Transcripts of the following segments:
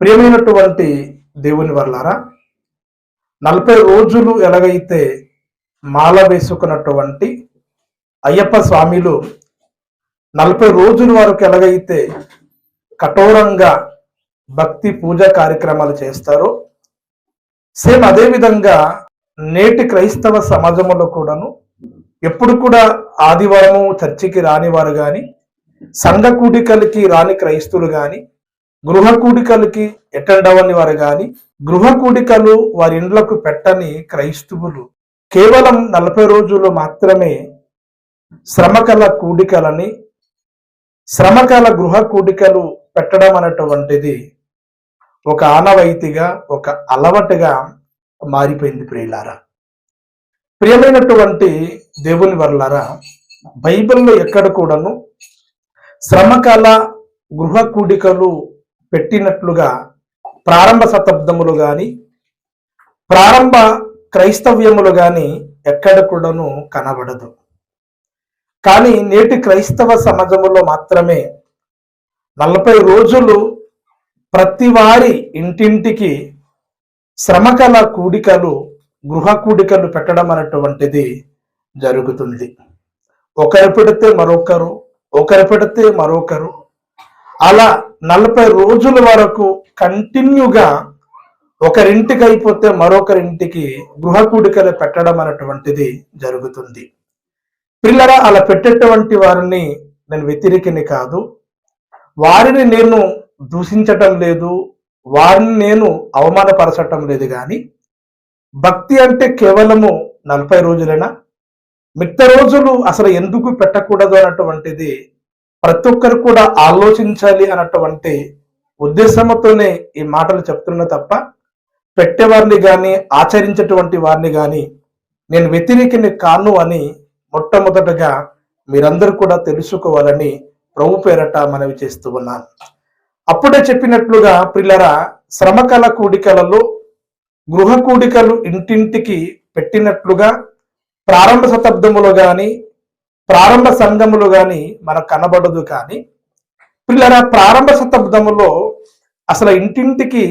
ప్రియమైనటువంటి దేవుని వల్లారా నలభై రోజులు ఎలాగైతే మాల వేసుకున్నటువంటి అయ్యప్ప స్వామిలు నలభై రోజుల వరకు ఎలాగైతే కఠోరంగా భక్తి పూజ కార్యక్రమాలు చేస్తారో సేమ్ అదే విధంగా నేటి క్రైస్తవ సమాజంలో కూడాను ఎప్పుడు కూడా ఆదివారము చర్చికి రాని వారు కానీ సంఘ కూడికలకి రాని క్రైస్తువులు కానీ గృహ కూడికలకి అటెండ్ అవ్వని వారు కానీ గృహ కూడికలు వారి ఇండ్లకు పెట్టని క్రైస్తవులు కేవలం నలభై రోజులు మాత్రమే శ్రమకల కూడికలని శ్రమకల గృహ కూడికలు పెట్టడం అనేటువంటిది ఒక ఆనవాయితీగా ఒక అలవాటుగా మారిపోయింది ప్రియులారా. ప్రియమైనటువంటి దేవుని వర్లారా బైబిల్లో ఎక్కడ కూడాను శ్రమకాల గృహ కూడికలు పెట్టినట్లుగా ప్రారంభ శతాబ్దములు గాని ప్రారంభ క్రైస్తవ్యములు గాని ఎక్కడ కూడాను కనబడదు. కానీ నేటి క్రైస్తవ సమాజంలో మాత్రమే నలభై రోజులు ప్రతి వారి ఇంటింటికి శ్రమకల కూడికలు గృహ కూడికలు పెట్టడం అనేటువంటిది జరుగుతుంది. ఒకరు పెడితే మరొకరు ఒకరు పెడితే మరొకరు అలా నలభై రోజుల వరకు కంటిన్యూగా ఒకరింటికి అయిపోతే మరొకరింటికి గృహ కూడికలు పెట్టడం అనేటువంటిది జరుగుతుంది. పిల్లరా అలా పెట్టేటువంటి వారిని నేను వ్యతిరేకిని కాదు. వారిని నేను దూషించటం లేదు. వారిని నేను అవమానపరచటం లేదు కానీ భక్తి అంటే కేవలము నలభై రోజులైనా? మిగతా రోజులు అసలు ఎందుకు పెట్టకూడదు అన్నటువంటిది ప్రతి ఒక్కరు కూడా ఆలోచించాలి అన్నటువంటి ఉద్దేశంతోనే ఈ మాటలు చెప్తున్నా తప్ప పెట్టేవారిని కానీ ఆచరించేటువంటి వారిని కానీ నేను వ్యతిరేకిని కాను అని మొట్టమొదటగా మీరందరూ కూడా తెలుసుకోవాలని ప్రభు పేరట మనవి చేస్తూ ఉన్నాను. అప్పుడే చెప్పినట్లుగా పిల్లరా శ్రమకల కూడికలలో గృహ కూడికలు ఇంటింటికి పెట్టినట్లుగా ప్రారంభ శతాబ్దములో కానీ ప్రారంభ సంఘములు కానీ మనకు కనబడదు కానీ పిల్లరా ప్రారంభ శతాబ్దములో అసలు ఇంటింటికి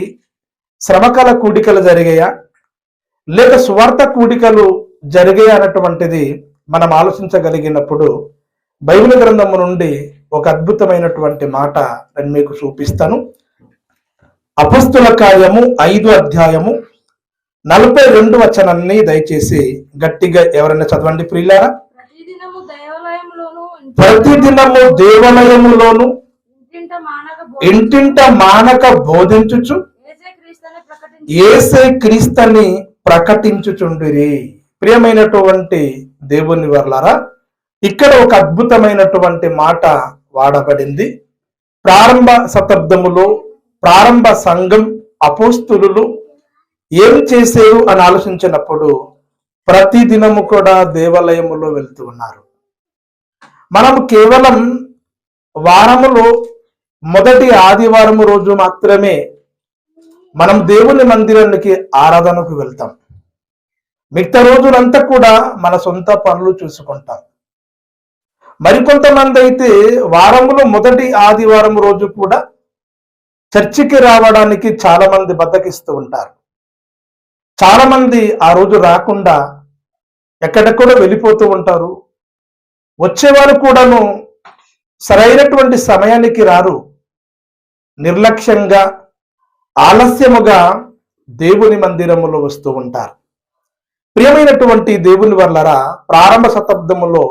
శ్రమకాల కూడికలు జరిగాయా? లేక స్వార్థ కూడికలు జరిగాయి అన్నటువంటిది మనం ఆలోచించగలిగినప్పుడు బైబిల్ గ్రంథము నుండి ఒక అద్భుతమైనటువంటి మాట నేను మీకు చూపిస్తాను. అపస్తుల కార్యము ఐదు అధ్యాయము నలభై రెండు వచనాన్ని దయచేసి గట్టిగా ఎవరైనా చదవండి ప్రియులారా. ప్రతిదినము దేవాలయములోను ఇంటింట మానక బోధించుచు. ఏసే క్రీస్తుని ప్రకటించుచుండిరి. ప్రియమైనటువంటి దేవుని వర్లారా ఇక్కడ ఒక అద్భుతమైనటువంటి మాట వాడబడింది. ప్రారంభ శతాబ్దములో ప్రారంభ సంఘం అపోస్తులు ఏం చేసేరు అని ఆలోచించినప్పుడు ప్రతి దినము కూడా దేవాలయములో వెళ్తూ ఉన్నారు. మనం కేవలం వారములో మొదటి ఆదివారము రోజు మాత్రమే మనం దేవుని మందిరానికి ఆరాధనకు వెళ్తాం. మిగతా రోజులంతా కూడా మన సొంత పనులు చూసుకుంటాం. మరికొంతమంది అయితే వారములో మొదటి ఆదివారం రోజు కూడా చర్చికి రావడానికి చాలా మంది బద్దకిస్తూ ఉంటారు. చాలా మంది ఆ రోజు రాకుండా ఎక్కడెక్కడో వెళ్ళిపోతూ ఉంటారు. వచ్చేవారు కూడాను సరైనటువంటి సమయానికి రారు. నిర్లక్ష్యంగా ఆలస్యముగా దేవుని మందిరములో వస్తూ ఉంటారు. ప్రియమైనటువంటి దేవుని వల్లరా ప్రారంభ శతాబ్దములో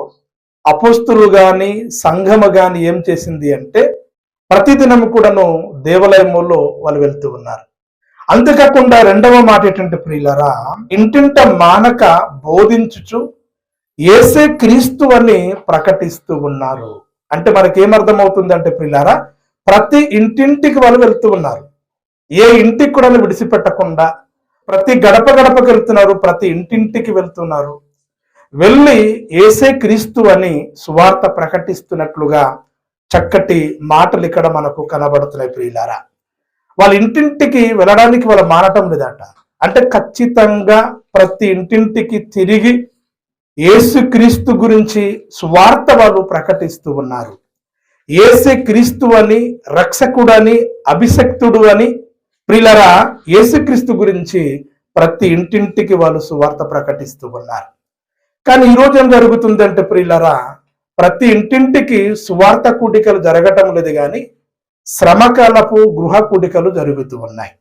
అపోస్తులు గాని సంఘము గాని ఏం చేసింది అంటే ప్రతిదినం కూడాను దేవాలయములో వాళ్ళు వెళ్తూ ఉన్నారు. అంతేకాకుండా రెండవ మాట ఏంటంటే ప్రియులరా ఇంటింట మానక బోధించుచు ఏసే క్రీస్తు అని ప్రకటిస్తూ ఉన్నారు. అంటే మనకి ఏమర్థమవుతుంది అంటే పిల్లారా ప్రతి ఇంటింటికి వాళ్ళు వెళ్తూ ఉన్నారు. ఏ ఇంటికి కూడా విడిచిపెట్టకుండా ప్రతి గడప గడపకి వెళ్తున్నారు ప్రతి ఇంటింటికి వెళ్తున్నారు. వెళ్ళి ఏసే క్రీస్తు అని సువార్త ప్రకటిస్తున్నట్లుగా చక్కటి మాటలు ఇక్కడ మనకు కనబడుతున్నాయి ప్రియులారా. వాళ్ళ ఇంటింటికి వెళ్ళడానికి వాళ్ళు మానటం లేదట. అంటే ఖచ్చితంగా ప్రతి ఇంటింటికి తిరిగి యేసుక్రీస్తు గురించి సువార్త వాళ్ళు ప్రకటిస్తూ ఉన్నారు. ఏసే క్రీస్తు అని రక్షకుడు అని అభిషక్తుడు అని ప్రిలరా యేసుక్రీస్తు గురించి ప్రతి ఇంటింటికి వాళ్ళు సువార్త ప్రకటిస్తూ ఉన్నారు. కానీ ఈరోజు ఏం జరుగుతుందంటే ప్రియులరా ప్రతి ఇంటింటికి సువార్త కూడికలు జరగటం లేదు కానీ శ్రమకాలపు గృహ కూడికలు జరుగుతూ ఉన్నాయి.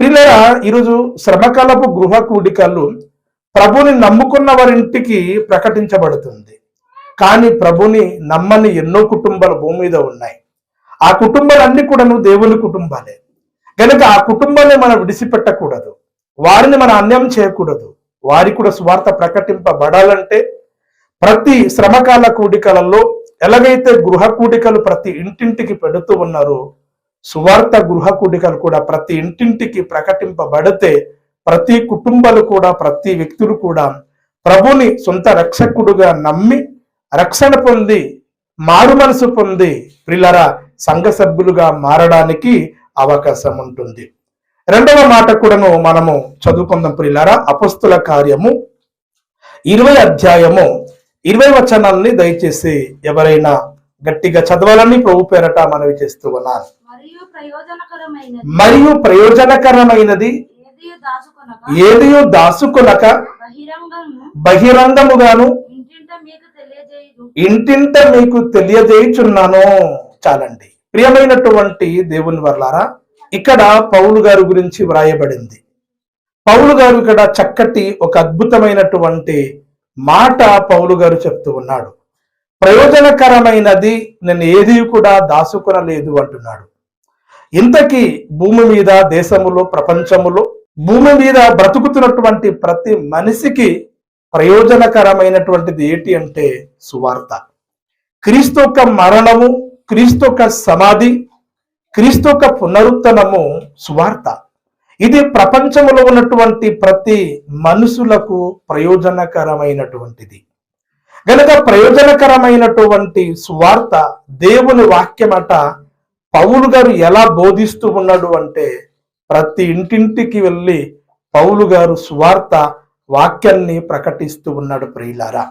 ప్రియులరా ఈరోజు శ్రమకాలపు గృహ కూడికలు ప్రభుని నమ్ముకున్న వారింటికి ప్రకటించబడుతుంది. కానీ ప్రభుని నమ్మని ఎన్నో కుటుంబాలు భూమి మీద ఉన్నాయి. ఆ కుటుంబాలన్నీ కూడాను దేవుని కుటుంబాలే. కనుక ఆ కుటుంబాన్ని మనం విడిచిపెట్టకూడదు. వారిని మనం అన్యాయం చేయకూడదు. వారి కూడా స్వార్థ ప్రకటింపబడాలంటే ప్రతి శ్రమకాల కూడికలలో ఎలాగైతే గృహ కూడికలు ప్రతి ఇంటింటికి పెడుతూ ఉన్నారో సువార్త గృహ కూడికలు కూడా ప్రతి ఇంటింటికి ప్రకటింపబడితే ప్రతి కుటుంబాలు కూడా ప్రతి వ్యక్తులు కూడా ప్రభుని సొంత రక్షకుడుగా నమ్మి రక్షణ పొంది మారు మనసు పొంది ప్రిల్లర సంఘ సభ్యులుగా మారడానికి అవకాశం ఉంటుంది. రెండవ మాట కూడాను మనము చదువుకుందాం ప్రిల్లర. అపస్తుల కార్యము ఇరవై అధ్యాయము ఇరవై వచనాలని దయచేసి ఎవరైనా గట్టిగా చదవాలని ప్రభు పేరట మనవి చేస్తూ ఉన్నాను. మరియు ప్రయోజనకరమైనది. ఏదియో దాసుకొనక బహిరంగము బహిరంగముగాను ఇంటింట మీకు తెలియజేయదు ఇంటింట మీకు తెలియజేయుచున్నాను. చాలండి. ప్రియమైనటువంటి దేవుని వర్లారా ఇక్కడ పౌలు గారి గురించి వ్రాయబడింది. పౌలు గారు ఇక్కడ చక్కటి ఒక అద్భుతమైనటువంటి మాట పౌలు గారు చెప్తూ ఉన్నాడు. ప్రయోజనకరమైనది నేను ఏది కూడా దాసుకొనలేదు అంటున్నాడు. ఇంతకీ భూమి మీద దేశములో ప్రపంచములో భూమి మీద బ్రతుకుతున్నటువంటి ప్రతి మనిషికి ప్రయోజనకరమైనటువంటిది ఏంటి అంటే సువార్త. క్రీస్తు యొక్క మరణము క్రీస్తు యొక్క సమాధి క్రీస్తు యొక్క పునరుత్తనము సువార్త. ఇది ప్రపంచంలో ఉన్నటువంటి ప్రతి మనుషులకు ప్రయోజనకరమైనటువంటిది. గనక ప్రయోజనకరమైనటువంటి సువార్త దేవుని వాక్యమట పౌలు గారు ఎలా బోధిస్తూ ఉన్నాడు అంటే ప్రతి ఇంటింటికి వెళ్ళి పౌలు గారు సువార్త వాక్యాన్ని ప్రకటిస్తూ ఉన్నాడు ప్రియులారా.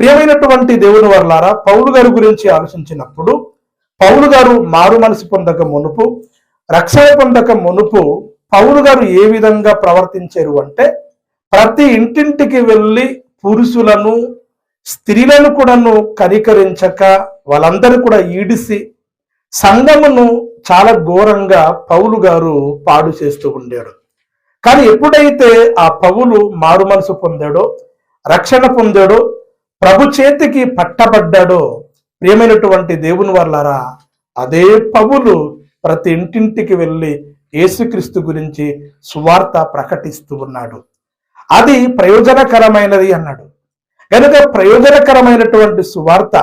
ప్రియమైనటువంటి దేవుని వర్లారా పౌలు గారి గురించి ఆలోచించినప్పుడు పౌలు గారు మారు మనసు పొందక మునుపు రక్షణ పొందక మునుపు పౌలు గారు ఏ విధంగా ప్రవర్తించారు అంటే ప్రతి ఇంటింటికి వెళ్ళి పురుషులను స్త్రీలను కూడాను కనికరించక వాళ్ళందరూ కూడా ఈడిసి సంఘమును చాలా ఘోరంగా పౌలు గారు పాడు చేస్తూ ఉండాడు కానీ ఎప్పుడైతే ఆ పౌలు మారు మనసు పొందాడో రక్షణ పొందాడో ప్రభు చేతికి పట్టబడ్డాడో ప్రియమైనటువంటి దేవుని వల్లరా అదే పౌలు ప్రతి ఇంటింటికి వెళ్ళి యేసుక్రీస్తు గురించి సువార్త ప్రకటిస్తూ ఉన్నాడు. అది ప్రయోజనకరమైనది అన్నాడు. కనుక ప్రయోజనకరమైనటువంటి సువార్త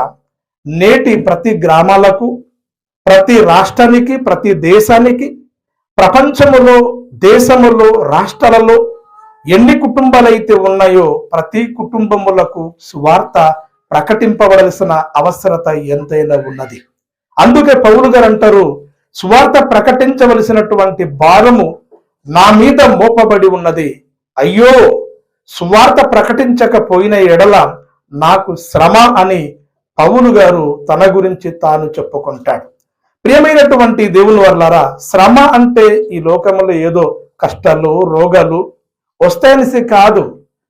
నేటి ప్రతి గ్రామాలకు ప్రతి రాష్ట్రానికి ప్రతి దేశానికి ప్రపంచములో దేశములో రాష్ట్రాలలో ఎన్ని కుటుంబాలైతే ఉన్నాయో ప్రతి కుటుంబములకు సువార్త ప్రకటింపవలసిన అవసరత ఎంతైనా ఉన్నది. అందుకే పౌలు గారు అంటారు సువార్త ప్రకటించవలసినటువంటి భారము నా మీద మోపబడి ఉన్నది. అయ్యో సువార్త ప్రకటించకపోయిన ఎడల నాకు శ్రమ అని పౌలు గారు తన గురించి తాను చెప్పుకుంటాడు. ప్రియమైనటువంటి దేవుని వర్లారా శ్రమ అంటే ఈ లోకంలో ఏదో కష్టాలు రోగాలు వస్తాయనిసి కాదు.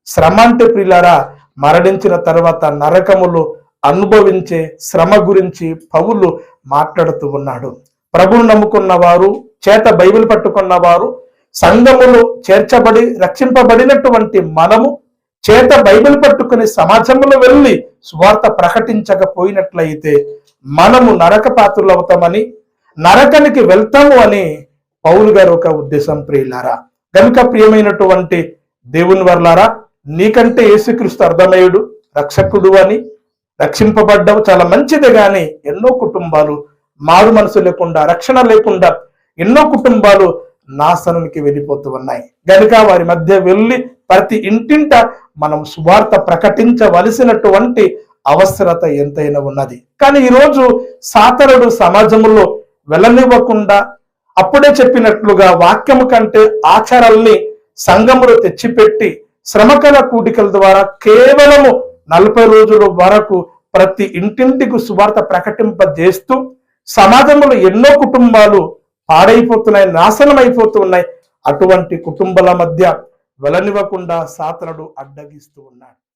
శ్రమ అంటే ప్రియులారా మరణించిన తర్వాత నరకములు అనుభవించే శ్రమ గురించి పౌలు మాట్లాడుతూ ఉన్నాడు. ప్రభువును నమ్ముకున్న వారు చేత బైబిల్ పట్టుకున్న వారు సంఘములో చేర్చబడి రక్షింపబడినటువంటి మనము చేత బైబిల్ పట్టుకుని సమాజంలో వెళ్ళి స్వార్థ ప్రకటించకపోయినట్లయితే మనము నరక పాత్రలు అవుతామని నరకానికి వెళ్తాము అని పౌలు గారు ఒక ఉద్దేశం ప్రియులారా. కనుక ప్రియమైనటువంటి దేవుని వర్లారా నీకంటే యేసుక్రీస్తు అర్థమయుడు రక్షకుడు అని రక్షింపబడ్డం చాలా మంచిది గాని ఎన్నో కుటుంబాలు మారు మనసు లేకుండా రక్షణ లేకుండా ఎన్నో కుటుంబాలు నాశనానికి వెళ్ళిపోతూ ఉన్నాయి. గనుక వారి మధ్య వెళ్ళి ప్రతి ఇంటింట మనం సువార్త ప్రకటించవలసినటువంటి అవసరత ఎంతైనా ఉన్నది. కానీ ఈరోజు సాతరుడు సమాజంలో వెళ్ళనివ్వకుండా అప్పుడే చెప్పినట్లుగా వాక్యము కంటే ఆచారాల్ని సంఘములో తెచ్చిపెట్టి శ్రమకల కూడికల ద్వారా కేవలము నలభై రోజుల వరకు ప్రతి ఇంటింటికి సువార్త ప్రకటింపజేస్తూ సమాజంలో ఎన్నో కుటుంబాలు పాడైపోతున్నాయి నాశనం అయిపోతున్నాయి అటువంటి కుటుంబాల మధ్య వెలనివ్వకుండా సాతనుడు అడ్డగిస్తూ ఉన్నాడు.